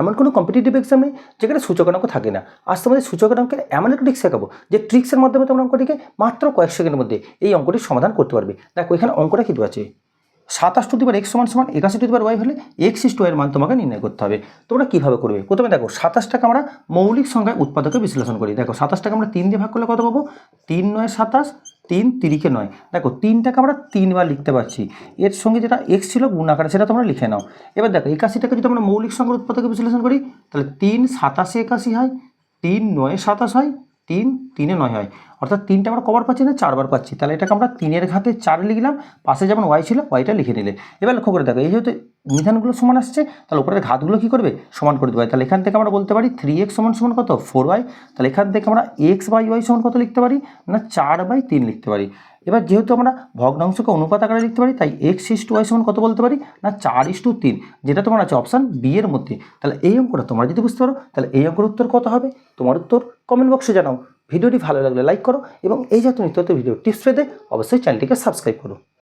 এমন কোনো competitive exam নেই যেখানে সূচকাঙ্ক থাকে না। আজ তোমাদের সূচকাঙ্কের এমন একটা ট্রিক্স শেখাবো যে ট্রিক্সের মাধ্যমে তোমরা অঙ্কটিকে মাত্র কয়েক সেকেন্ডের মধ্যে এই অঙ্কটির সমাধান করতে পারবে। দেখো, এখানে অঙ্কটা কিন্তু আছে? সাতাশ টু দিবার এক্স সমান সমান একাশি টু দিবার ওয়াই হলে এক্স ইস এর মান তোমাকে নির্ণয় করতে হবে। তোমরা কীভাবে করবে? প্রথমে দেখো, সাতাশটাকে আমরা মৌলিক সংখ্যায় উৎপাদকে বিশ্লেষণ করি। দেখো, সাতাশটাকে আমরা তিন দিয়ে ভাগ করলে কত পাবো? তিন নয় সাতাশ তিন তিরিকে নয়। দেখো, তিনটাকে আমরা তিনবার লিখতে পারছি। এর সঙ্গে যেটা এক্স ছিল গুণ আকারে, সেটা তোমরা লিখে নাও। এবার দেখো, একাশিটাকে যদি আমরা মৌলিক সংখ্যার উৎপাদকে বিশ্লেষণ করি, তাহলে তিন সাতাশে একাশি হয়, তিন নয় সাতাশ হয়, তিন তিনে নয় হয়। অর্থাৎ তিনটা আমরা কবার পাচ্ছি না, চারবার পাচ্ছি। তাহলে এটাকে আমরা তিনের ঘাতে চার লিখলাম, পাশে যেমন ওয়াই ছিল ওয়াইটা লিখে নিলে। এবার লক্ষ্য করে দেখো, এই যেহেতু নিধানগুলো সমান আসছে, তাহলে উপরের ঘাতগুলো কী করবে? সমান করে দেবে। তাহলে এখান থেকে আমরা বলতে পারি থ্রি এক্স সমান সমান কত? ফোর ওয়াই তাহলে এখান থেকে আমরা এক্স বাই ওয়াই সমান কত লিখতে পারি? না, চার বাই তিন লিখতে পারি। এবার যেহেতু আমরা ভগ্নাংশকে অনুপাত আকারে লিখতে পারি, তাই এক্স ইস টু ওয়াই সমান কত বলতে পারি? না, চার ইস টু তিন। যেটা তোমার আছে অপশান বি এর মধ্যে। তাহলে এই অঙ্কটা তোমরা যদি বুঝতে পারো, তাহলে এই অঙ্কের উত্তর কত হবে? তোমার উত্তর কমেন্ট বক্সে জানাও। ভিডিওটি ভালো লাগলে লাইক করো এবং এই জাতীয় নিত্য ভিডিও টিপস পেতে অবশ্যই চ্যানেলটিকে সাবস্ক্রাইব করো।